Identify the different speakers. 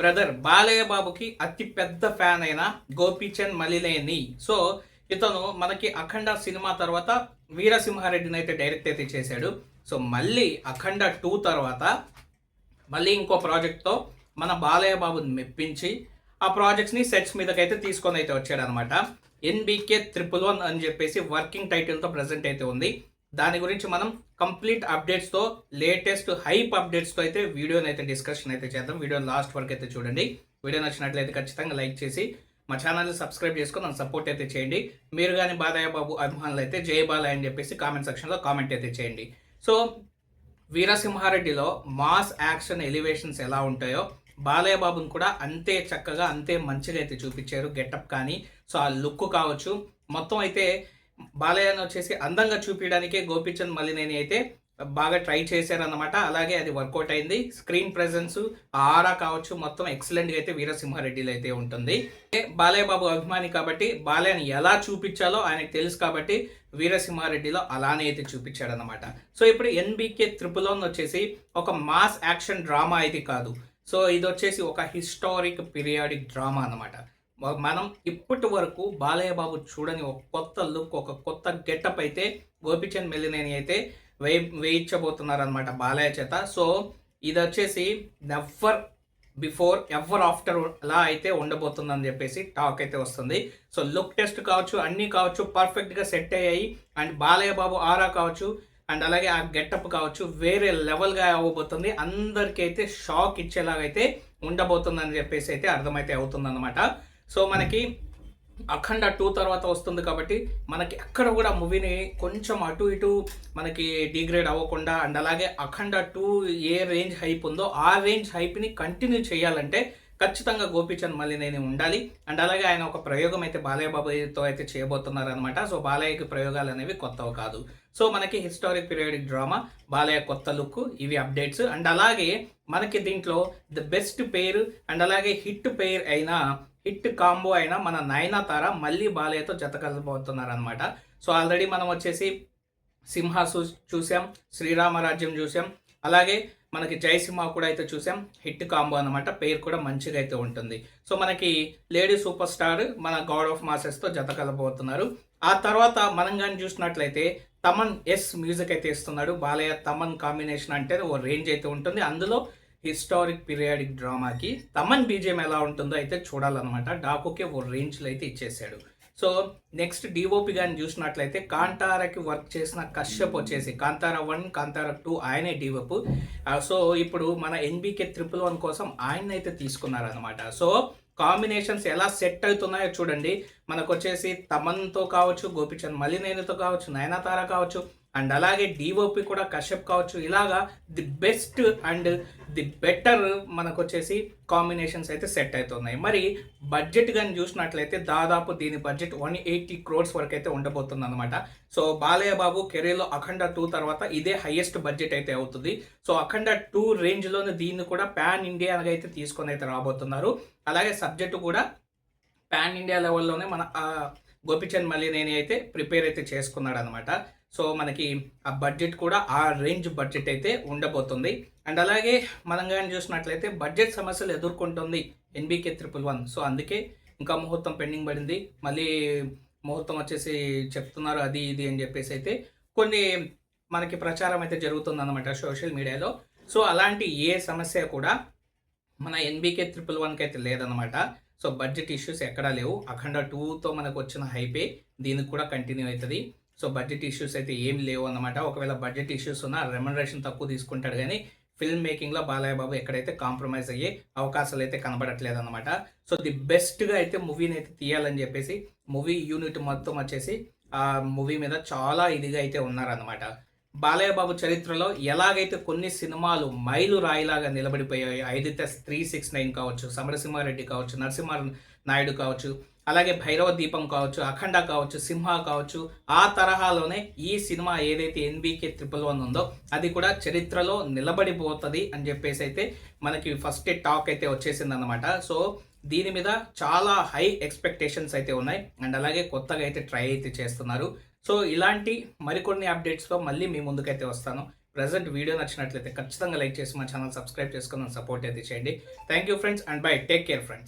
Speaker 1: Brother Balayya బాబుకి అతి పెద్ద ఫ్యాన్ అయిన గోపీచంద్ మలినేని. సో ఇతను మనకి అఖండ సినిమా తర్వాత వీరసింహారెడ్డిని అయితే డైరెక్ట్ అయితే చేశాడు. సో మళ్ళీ అఖండ టూ తర్వాత మళ్ళీ ఇంకో ప్రాజెక్ట్తో మన బాలయ్య బాబుని మెప్పించి ఆ ప్రాజెక్ట్స్ని సెట్స్ మీదకైతే తీసుకొని అయితే వచ్చాడనమాట. ఎన్బీకే త్రిపుల్ వన్ అని చెప్పేసి వర్కింగ్ టైటిల్తో ప్రజెంట్ అయితే ఉంది. దాని గురించి మనం కంప్లీట్ అప్డేట్స్తో లేటెస్ట్ హైప్ అప్డేట్స్తో అయితే వీడియోని అయితే డిస్కషన్ అయితే చేద్దాం. వీడియో లాస్ట్ వరకు అయితే చూడండి. వీడియో నచ్చినట్లయితే ఖచ్చితంగా లైక్ చేసి మా ఛానల్ని సబ్స్క్రైబ్ చేసుకొని నన్ను సపోర్ట్ అయితే చేయండి. మీరు కానీ బాదయ్య బాబు అభిమానులు అయితే జై బాలయ్య అని చెప్పేసి కామెంట్ సెక్షన్లో కామెంట్ అయితే చేయండి. సో వీరసింహారెడ్డిలో మాస్ యాక్షన్ ఎలివేషన్స్ ఎలా ఉంటాయో బాలయ్య బాబుని కూడా అంతే చక్కగా అంతే మంచిగా అయితే చూపించారు. గెటప్ కానీ సో ఆ లుక్ కావచ్చు. మొత్తం అయితే బాలయ్యను వచ్చేసి అందంగా చూపించడానికే గోపిచంద్ మలినేని అయితే బాగా ట్రై చేశారన్నమాట. అలాగే అది వర్కౌట్ అయింది. స్క్రీన్ ప్రెజెన్స్ ఆరా కావచ్చు మొత్తం ఎక్సలెంట్గా అయితే వీరసింహారెడ్డిలో అయితే ఉంటుంది. బాలయ్య బాబు అభిమాని కాబట్టి బాలయ్యని ఎలా చూపించాలో ఆయనకు తెలుసు కాబట్టి వీరసింహారెడ్డిలో అలానే అయితే చూపించాడనమాట సో ఇప్పుడు ఎన్బికే త్రిపులోన్ వచ్చేసి ఒక మాస్ యాక్షన్ డ్రామా ఇది కాదు. సో ఇది వచ్చేసి ఒక హిస్టారిక్ పీరియాడిక్ డ్రామా అనమాట మనం ఇప్పటి వరకు బాలయ్య బాబు చూడని ఒక కొత్త లుక్ ఒక కొత్త గెటప్ అయితే గోపిచంద్ మెల్లినేని అయితే వేయి వేయించబోతున్నారు అనమాట బాలయ్య చేత. సో ఇది వచ్చేసి నెవర్ బిఫోర్ ఎవర్ ఆఫ్టర్ అలా అయితే ఉండబోతుందని చెప్పేసి టాక్ అయితే వస్తుంది. సో లుక్ టెస్ట్ కావచ్చు అన్నీ కావచ్చు పర్ఫెక్ట్గా సెట్ అయ్యాయి. అండ్ బాలయ్య బాబు ఆరా కావచ్చు అండ్ అలాగే ఆ గెటప్ కావచ్చు వేరే లెవెల్గా అవ్వబోతుంది. అందరికీ అయితే షాక్ ఇచ్చేలాగైతే ఉండబోతుందని చెప్పేసి అయితే అర్థమైతే అవుతుందన్నమాట. సో మనకి అఖండ టూ తర్వాత వస్తుంది కాబట్టి మనకి ఎక్కడ కూడా మూవీని కొంచెం అటు ఇటు మనకి డిగ్రేడ్ అవ్వకుండా అండ్ అలాగే అఖండ టూ ఏ రేంజ్ హైప్ ఉందో ఆ రేంజ్ హైప్ని కంటిన్యూ చేయాలంటే ఖచ్చితంగా గోపీచంద్ మళ్ళీ నేను ఉండాలి. అండ్ అలాగే ఆయన ఒక ప్రయోగం అయితే బాలయ్య బాబాయ్తో అయితే చేయబోతున్నారు అనమాట సో బాలయ్యకి ప్రయోగాలు అనేవి కొత్తవి కాదు. సో మనకి హిస్టారిక్ పీరియడిక్ డ్రామా బాలయ్య కొత్త లుక్ ఇవి అప్డేట్స్. అండ్ అలాగే మనకి దీంట్లో ద బెస్ట్ పేరు అండ్ అలాగే హిట్ పేర్ అయిన హిట్ కాంబో అయిన మన నయనతార మళ్ళీ బాలయ్యతో జత కలబోతున్నారు అనమాట సో ఆల్రెడీ మనం వచ్చేసి సింహాసు చూసాం శ్రీరామరాజ్యం చూసాం అలాగే మనకి జయసింహ కూడా అయితే చూసాం హిట్ కాంబో అనమాట పేరు కూడా మంచిగా అయితే ఉంటుంది. సో మనకి లేడీ సూపర్ స్టార్ మన గాడ్ ఆఫ్ మాసెస్తో జత కలబోతున్నారు ఆ తర్వాత మనం కానీ చూసినట్లయితే తమన్ ఎస్ మ్యూజిక్ అయితే ఇస్తున్నాడు. బాలయ్య తమన్ కాంబినేషన్ అంటే ఓ రేంజ్ అయితే ఉంటుంది. అందులో హిస్టారిక్ పీరియాడిక్ డ్రామాకి. తమన్ బీజియం ఎలా ఉంటుందో అయితే చూడాలన్నమాట. డాకుకే ఓ రేంజ్లో అయితే ఇచ్చేసాడు సో నెక్స్ట్ డిఓపి కానీ చూసినట్లయితే కాంతారాకి వర్క్ చేసిన కశ్యప్ వచ్చేసి కాంతారా వన్ కాంతారా టూ ఆయనే డిఓప్ సో ఇప్పుడు మన ఎన్బికే ట్రిపుల్ వన్ కోసం ఆయన అయితే తీసుకున్నారనమాట సో కాంబినేషన్స్ ఎలా సెట్ అవుతున్నాయో చూడండి. మనకు వచ్చేసి తమన్తో కావచ్చు గోపిచంద్ మలినేనితో కావచ్చు నయనతార కావచ్చు అండ్ అలాగే డిఓపి కూడా కశ్యప్ కావచ్చు. ఇలాగా the best and the better మనకు వచ్చేసి కాంబినేషన్స్ అయితే సెట్ అవుతున్నాయి మరి బడ్జెట్ కానీ చూసినట్లయితే దాదాపు దీని బడ్జెట్ వన్ ఎయిటీ క్రోడ్స్ వరకు అయితే ఉండబోతుంది అనమాట సో బాలయ్య బాబు కెరీర్లో అఖండ టూ తర్వాత ఇదే హైయెస్ట్ బడ్జెట్ అయితే అవుతుంది. సో అఖండ టూ రేంజ్లోనే దీన్ని కూడా పాన్ ఇండియాగా అయితే తీసుకొని అయితే రాబోతున్నారు. అలాగే సబ్జెక్టు కూడా పాన్ ఇండియా లెవెల్లోనే మన గోపిచంద్ మల్లినేని అయితే ప్రిపేర్ అయితే చేసుకున్నాడు అనమాట సో మనకి ఆ బడ్జెట్ కూడా ఆ రేంజ్ బడ్జెట్ అయితే ఉండబోతుంది. అండ్ అలాగే మనం కానీ చూసినట్లయితే బడ్జెట్ సమస్యలు ఎదుర్కొంటుంది ఎన్బీకే త్రిపుల్ వన్ సో అందుకే ఇంకా ముహూర్తం పెండింగ్ పడింది. మళ్ళీ ముహూర్తం వచ్చేసి చెప్తున్నారు అది ఇది అని చెప్పేసి అయితే కొన్ని మనకి ప్రచారం అయితే జరుగుతుంది అనమాట సోషల్ మీడియాలో. సో అలాంటి ఏ సమస్య కూడా మన ఎన్బీకే త్రిపుల్ వన్కి అయితే లేదనమాట సో బడ్జెట్ ఇష్యూస్ ఎక్కడా లేవు. అఖండ టూతో మనకు వచ్చిన హైపే దీనికి కూడా కంటిన్యూ అవుతుంది. సో బడ్జెట్ ఇష్యూస్ అయితే ఏం లేవు అన్నమాట. ఒకవేళ బడ్జెట్ ఇష్యూస్ ఉన్నా రెమ్యునరేషన్ తక్కువ తీసుకుంటాడు కానీ ఫిల్మ్ మేకింగ్లో బాలయ్య బాబు ఎక్కడైతే కాంప్రమైజ్ అయ్యే అవకాశాలు అయితే కనబడట్లేదు అనమాట సో ది బెస్ట్గా అయితే మూవీని అయితే తీయాలని చెప్పేసి మూవీ యూనిట్ మొత్తం వచ్చేసి ఆ మూవీ మీద చాలా ఇదిగా అయితే ఉన్నారనమాట బాలయ్య బాబు చరిత్రలో ఎలాగైతే కొన్ని సినిమాలు మైలు రాయిలాగా నిలబడిపోయాయి ఐదిత త్రీ సిక్స్ నైన్ కావచ్చు సమరసింహారెడ్డి కావచ్చు నరసింహ నాయుడు కావచ్చు అలాగే భైరవ దీపం కావచ్చు అఖండ కావచ్చు సింహ కావచ్చు ఆ తరహాలోనే ఈ సినిమా ఏదైతే ఎన్బీకే ట్రిపుల్ వన్ ఉందో అది కూడా చరిత్రలో నిలబడిపోతుంది అని చెప్పేసి అయితే మనకి ఫస్ట్ టాక్ అయితే వచ్చేసింది అనమాట సో దీని మీద చాలా హై ఎక్స్పెక్టేషన్స్ అయితే ఉన్నాయి. అండ్ అలాగే కొత్తగా అయితే ట్రై అయితే చేస్తున్నారు. సో ఇలాంటి మరికొన్ని అప్డేట్స్లో మళ్ళీ మీ ముందుకైతే వస్తాను. ప్రజెంట్ వీడియో నచ్చినట్లయితే ఖచ్చితంగా లైక్ చేసి మా ఛానల్ సబ్స్క్రైబ్ చేసుకుని సపోర్ట్ అయితే చేయండి. Thank you friends and bye take care friends